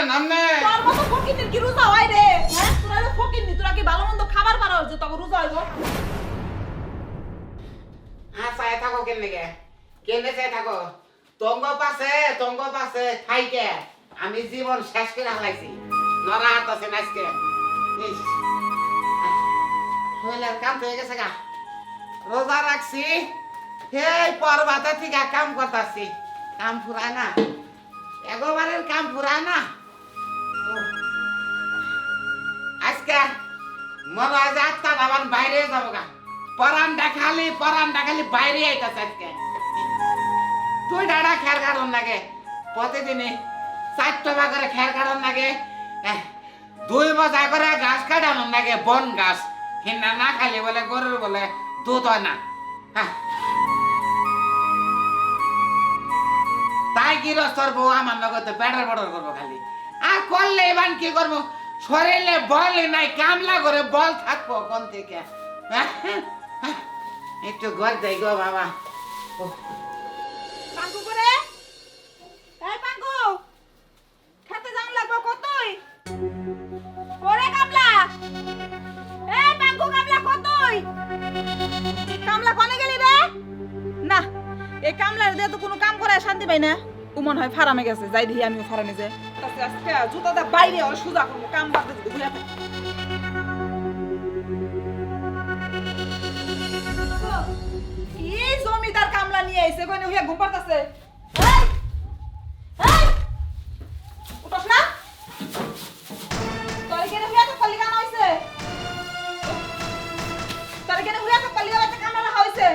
তোর মতো ফকিনের কি রোজা হয় রে? হ্যাঁ? তোরা তোরা কি ভালো মন্দ খাবার পারাও যে তবে রোজা হইব। হ্যাঁ চাই থাকো কেন গে কেনে চাই থাকো? তঙ্গ পাশে তঙ্গ পাশে খাইকে আমি জীবন শেষ করে হালাইছি নরা হাত আছে নাচকে ইস, আহ, কাম তো হয়ে গেছে গা। রোজা রাখছি। এই পর্বাতে থেকে কাম করতাছি। কাম ফুরায় না। এগোবারের কাম ফুরায় না। আজকে মনে হয় যে আত্মা আবার বাইরে যাব গা পরানটা খালি পরানটা খালি বাইরে আইতাছে আজকে। তুই ডাড়া খেয়ার কারণ লাগে, প্রতিদিনই চারটা বা করে খেয়ার কারণ লাগে দুই বজা করে ঘাস কাটানোর লাগে, বন ঘাস। হিন্না না খালি বলে, গরুর বলে, দুধ হয় না। হ্যাঁ। তাই কি রস্তর বউ আমার লগতে ব্যাটার বড় করব খালি। আর করলে এবার কি করব? শরীরে বল নাই, কামলা করে বল থাকব কোন থেকে। হ্যাঁ? একটু ঘর যাই গো বাবা। পাঙ্কু কামলা কামলা রে? না দিয়ে তো কোনো কাম করে শান্তি পাই না। ও মনে হয় ফারামে গেছে, যাই দেখি আমিও ফারামে যাই। আজকে আজকে জুতাটা বাইরে ওর সুজা করব কাম বাদ যদি ঘুরে থাকে এই জমিদার কামলা নিয়ে আইছে কইনে হইয়া ঘুম পাড়তাছে?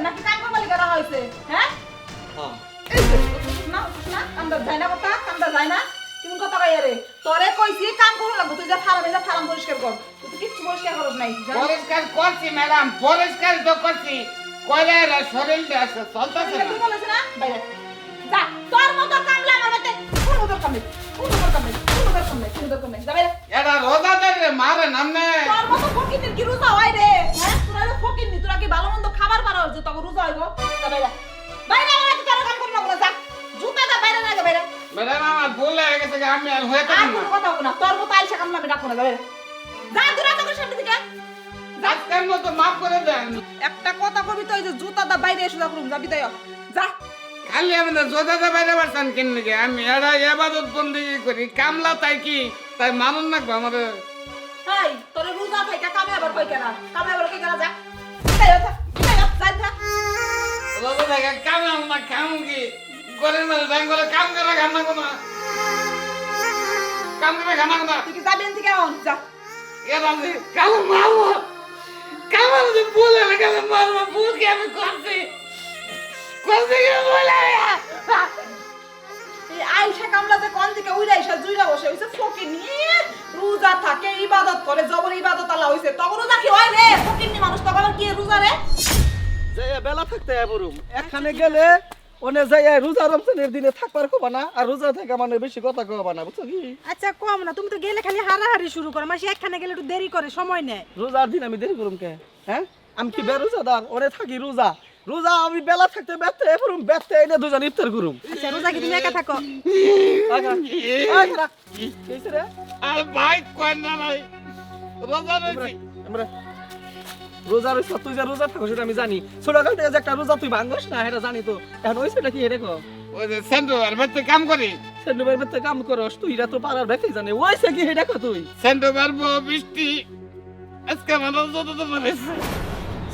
নাকি কাম করবা লাগা রাখা হইছে? হ্যাঁ? এই না না। কামদার যায় না কথা কামদার যায় না। কেমন কথা কই রে তোরে কইছি কাম করো লাগবো তুই যা ফারামে যা ফারাম পরিষ্কার কর। তুই তো কিচ্ছু পরিষ্কার করস নাই পরিষ্কার করছি ম্যাডাম পরিষ্কার তো করছি। কইলে রে শরীরটা আছে চলতেছে না। বলেছিস না? বাইরে। যা তোর মতো কামলা আমার হাতে কোনো নেই কোনো দরকার নেই কোনো দরকার নেই কোনো দরকার নেই যা বাইরে। এটা রোজাদের মারে নামনে তোর মতো ফকিনের কি আমি আর হয়ে আর কোনো কথা হবে না। তোর মতো আইসা কামলা আমি ডাকবো না যা যা দূরে তোর সামনে থেকে আজকের মতো মাফ করে দেন একটা কথা কবি তো ওই যে জুতা দা বাইরে এসে যা করুম যাবি তাই যা। খালি আমাদের জোদাতে বাইরে পারছেন কেন নাকি? আমি এরা এবাদত বন্দি করি কামলা তাই কি? তাই মানুন না আমাদের। হাই তোর রোজা থাইকা কামে আবার কই কেনা? কামে আবার কই কেনা যা। তাই যা যা যাই যা রোজা থেকে কাম না কাম কি? করে না কাম করে খানা কোনা? কাম করে খানা কোনা তুই কি যাবি থেকে এখন যা। এরা যে কাম মারবো? কামাল যে বলে গেলে মারবো? ভুল কি আমি করছি? করছি কি বলে? আইসা কামলা যে কোন দিকে উইরা আইসা জুইরা বসে হইছে ফকির নিয়ে রোজা থাকে ইবাদত করে জবর ইবাদত আল্লাহ হইছে তখন রোজা কি হয় রে? ফকির নি মানুষ তখন কি রোজা রে? যে বেলা থাকতে এবরুম এখানে গেলে ওনে যাই রোজা রমজানের দিনে থাকবার কবা না আর রোজা থেকে মানে বেশি কথা কবা না বুঝছ কি? আচ্ছা কম না তুমি তো গেলে খালি হারাহারি শুরু করো মাসে একখানে গেলে একটু দেরি করে সময় নেয়। রোজার দিন আমি দেরি করুম কে? হ্যাঁ? আমি কি বেরোজাদার ওরে থাকি রোজা। রোজা আমি বেলা থাকতে ব্যস্ত এবরুম ব্যস্ত এনে দুজন ইফতার করুম। আচ্ছা রোজা কি তুমি একা থাকো? আর ভাই কয় না ভাই? রোজা রয়েছি। আমরা রোজা রইছ তুই যে রোজা থাকো সেটা আমি জানি। ছোটকাল থেকে যে একটা রোজা তুই ভাঙ্গস না এটা জানি তো। এখন নাকি এটা কো ওই যে সেন্ডোবার ভেতরে কাম করি। সেন্ডোবার ভেতরে কাম করস তুই এটা তো পাড়ার ভেতরে জানে। হইছে কি হে দেখো তুই? সেন্ডোবার বৃষ্টি। আজকে আমার রোজা তো পারেছে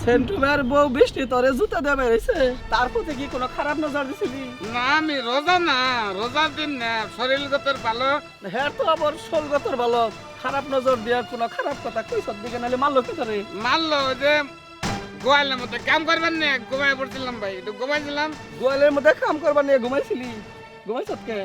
সেন্টুমের বউ বৃষ্টি তোরে জুতা দেবে রইছে তার প্রতি কি কোনো খারাপ নজর দিছিলি? না আমি রোজা না রোজার দিন না শরীর গতের ভালো। হ্যাঁ তো আবার সলগতর ভালো। খারাপ নজর দিয়া কোনো খারাপ কথা কই সব দিকে নালে মারলো কি তোরে মারলো যে গোয়ালের মধ্যে। কাম করবেন না ঘুমাই পড়ছিলাম ভাই একটু ঘুমাইছিলাম। গোয়ালের মধ্যে কাম করবা নিয়ে ঘুমাইছিলি? ঘুমাইছত কে?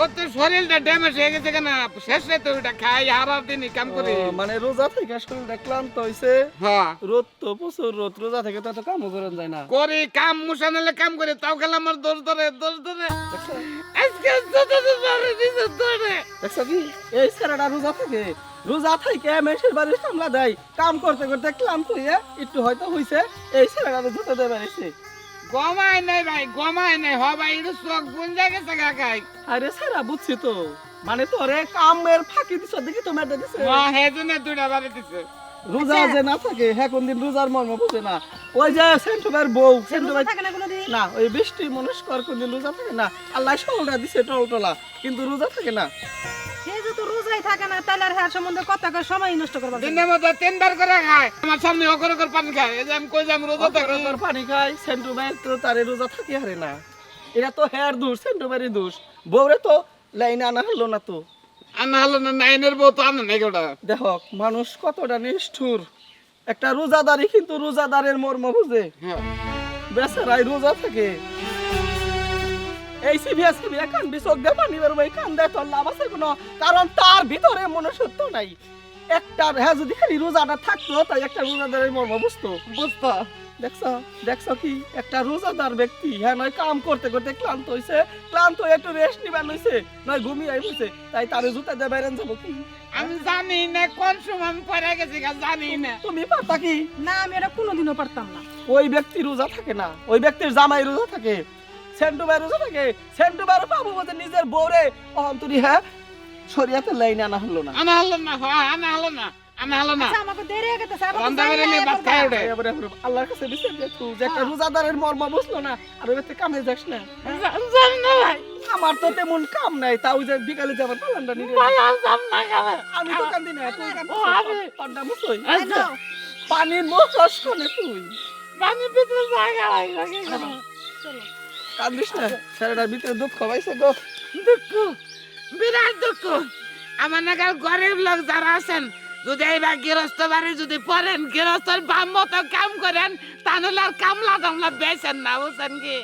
ও তো শরীরটা ড্যামেজ হয়ে গেছে কেন? শেষ রাতে ওটা খাই হারার দিনই কাম করি মানে রোজা থেকে শরীরটা ক্লান্ত হইছে। হ্যাঁ। রোদ তো প্রচুর রোদ রোজা থেকে তো এত কামও করেন যায় না। করি কাম মুসা কাম করি তাও খেলে আমার দোষ ধরে দোষ ধরে। আজকে যত তো দিছে ধরে। দেখছ কি? এই ছেলেটা রোজা থাকে রোজা থেকে মেসের বাড়ি সামলা দেয়। কাম করতে করতে ক্লান্ত হয়ে একটু হয়তো হইছে এই ছেলেটা জুতো দেবে গমাই নাই ভাই গমাই নাই। হ ভাই এটা চোখ গেছে কাকাই আরে সারা বুঝছি তো। মানে তোরে কামের ফাঁকি দিছ দেখি দিছে। হ্যাঁ হে জন্য দুইটা বাড়ি দিছে। রোজা আচ্ছা। যে না থাকে হ্যাঁ কোনদিন রোজার মর্ম বুঝে না। ওই যে সেন্টু বউ সেন্টু থাকে না কোনোদিন? না ওই বৃষ্টি মনস্কর কোনদিন রোজা থাকে না। আল্লাহ সলটা দিছে টলটলা কিন্তু রোজা থাকে না। থাকে না তাহলে আর হ্যাঁ সম্বন্ধে কথা কয় সময় নষ্ট জন্য। দিনের মধ্যে তিনবার করে খায়। আমার সামনে অকর অকর পানি খায়। এই যে আমি কই যে আমি রোজা থাকি। পানি খাই সেন্টু ভাই তো তারে রোজা থাকি হারে না। এটা তো হেয়ার দোষ সেন্টু ভাইয়ের দোষ। বউরে তো লাইনে আনা হলো না তো। আনা হলো না নাইনের বউ তো আনা নাই দেখ মানুষ কতটা নিষ্ঠুর। একটা রোজাদারি কিন্তু রোজাদারের মর্ম বুঝে। হ্যাঁ। বেচারাই রোজা থাকে। এই সিভিএস কি কান বিচক দে পানি বেরোবে কান দেয় তোর লাভ আছে কোনো? কারণ তার ভিতরে মনুষ্যত্ব নাই। একটা হ্যাঁ যদি খালি রোজাটা থাকতো তাই একটা রোজাদারের মর্ম বুঝতো? বুঝতো। দেখছ? দেখছ কি? একটা রোজাদার ব্যক্তি হ্যাঁ নয় কাম করতে করতে ক্লান্ত হইছে। ক্লান্ত হয়ে একটু রেস্ট নিবার লইছে নয় ঘুমিয়ে আইছে তাই তারে জুতা দিয়ে বাইরেন যাব কি? আমি জানি না কোন সময় আমি পরে গেছি গা, জানি না। তুমি পারতা কি? না আমি এটা কোনোদিনও পারতাম না। ওই ব্যক্তি রোজা থাকে না। ওই ব্যক্তির জামাই রোজা থাকে। সেন্টু ভাই রোজা থাকে সেন্টু ভাই পাবো বলতে নিজের বউরে। অন্তরি হ্যাঁ? শরিয়াতে লাইন আনা হলো না। আনা হলো না হ্যাঁ আনা হলো না আনা হলো না। আমাকে দেরি হয়ে গেছে আবার তো রন্দা না, নিয়ে ভাত এবার। ওঠে এবারে এবারে আল্লাহর কাছে বিচার দে তুই যে একটা রোজাদারের মর্ম বুঝলো না আর ওই কামে যাস না। জানি না ভাই। আমার তো তেমন কাম নাই তাও যে বিকালে যাবার পালানটা নিয়ে ভালো যাব না খাবে। আমি তো কান্দি না তুই কান্দি পান্ডা নাও। কোনে তুই। পানির ভিতরে জায়গা লাগবে চলো। কান্দিস না। ছেলেটার ভিতরে দুঃখ পাইছে গো। দুঃখ? বিরাট দুঃখ। আমার নাগাল গরিব লোক যারা আছেন যদি এইবার গৃহস্থ বাড়ি যদি পড়েন গৃহস্থর বাম মতো কাম করেন তাহলে আর কামলা টামলা বেছেন না বুঝছেন কি?